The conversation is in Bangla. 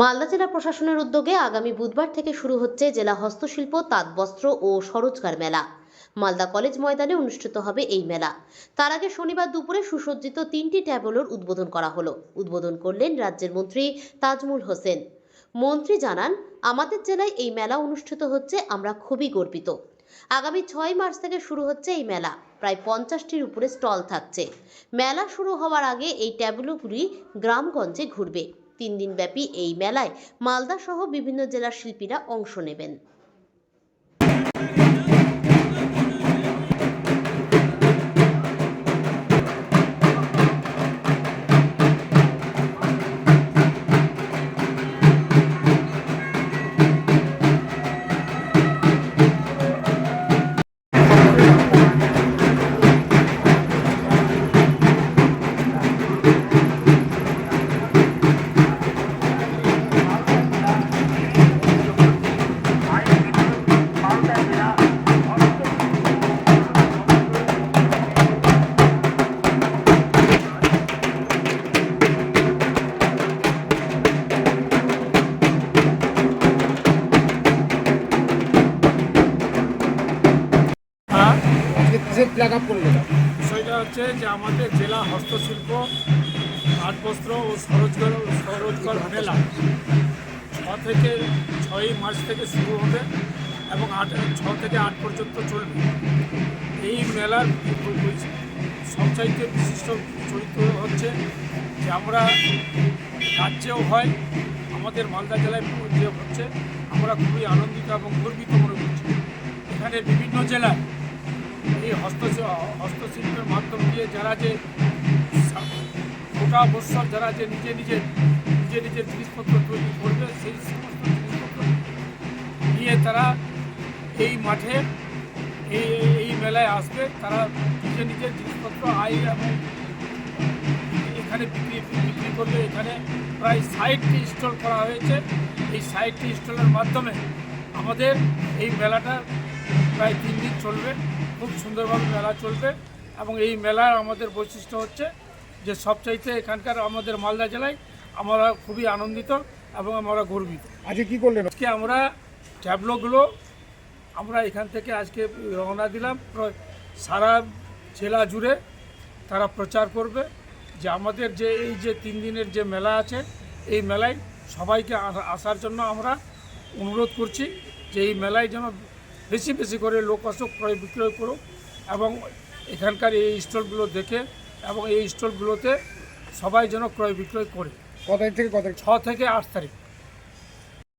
মালদা জেলা প্রশাসনের উদ্যোগে আগামী বুধবার থেকে শুরু হচ্ছে জেলা হস্তশিল্প, তাঁতবস্ত্র ও সরোজগার মেলা। মালদা কলেজ ময়দানে অনুষ্ঠিত হবে এই মেলা। তার আগে শনিবার দুপুরে সুসজ্জিত তিনটি ট্যাবলোর উদ্বোধন করা হলো। উদ্বোধন করলেন রাজ্যের মন্ত্রী তাজমুল হোসেন। মন্ত্রী জানান, আমাদের জেলায় এই মেলা অনুষ্ঠিত হচ্ছে, আমরা খুবই গর্বিত। আগামী ছয় মার্চ থেকে শুরু হচ্ছে এই মেলা। প্রায় পঞ্চাশটির উপরে স্টল থাকছে। মেলা শুরু হওয়ার আগে এই ট্যাবলোগুলি গ্রামগঞ্জে ঘুরবে। তিন দিনব্যাপী এই মেলায় মালদা সহ বিভিন্ন জেলার শিল্পীরা অংশ নেবেন। কিসের প্লাগ আপ বিষয়টা হচ্ছে যে আমাদের জেলা হস্তশিল্প আটবস্ত্র ও সরোজগার সরোজগার মেলা ছ থেকে ছয়ই মার্চ থেকে শুরু হবে এবং আট, ছ থেকে আট পর্যন্ত চলবে। এই মেলার সবচাইতে বিশিষ্ট চরিত্র হচ্ছে যে আমরা রাজ্যেও হয়, আমাদের মালদা জেলায় যে হচ্ছে, আমরা খুবই আনন্দিত এবং গর্বিত মনে করছি। এখানে বিভিন্ন জেলায় এই হস্ত হস্তশিল্পের মাধ্যম দিয়ে যারা যে গোটা বৎসর যারা যে নিজে নিজে নিজে নিজের জিনিসপত্র তৈরি করবে, সেই সমস্ত জিনিসপত্র নিয়ে তারা এই মাঠে, এই এই মেলায় আসবে। তারা নিজে নিজের জিনিসপত্র আয় এবং এখানে বিক্রি বিক্রি করবে। এখানে প্রায় ষাটটি স্টল করা হয়েছে। এই ষাটটি স্টলের মাধ্যমে আমাদের এই মেলাটা প্রায় তিন দিন চলবে। খুব সুন্দরভাবে মেলা চলবে এবং এই মেলার আমাদের বৈশিষ্ট্য হচ্ছে যে সবচাইতে এখানকার আমাদের মালদা জেলায় আমরা খুবই আনন্দিত এবং আমরা গর্বিত। আজকে কি করলেন? আজকে আমরা ট্যাবলোগুলো আমরা এখান থেকে আজকে রওনা দিলাম। সারা জেলা জুড়ে তারা প্রচার করবে যে আমাদের যে এই যে তিন দিনের যে মেলা আছে এই মেলায় সবাইকে আসার জন্য আমরা অনুরোধ করছি যে এই মেলায় যেন বেশি বেশি করে লোক আসুক ক্রয় বিক্রয় করুক এবং এখানকার এই স্টলগুলো দেখে এবং এই স্টলগুলোতে সবাই যেন ক্রয় বিক্রয় করে। কত থেকে কত ছ থেকে আট তারিখ।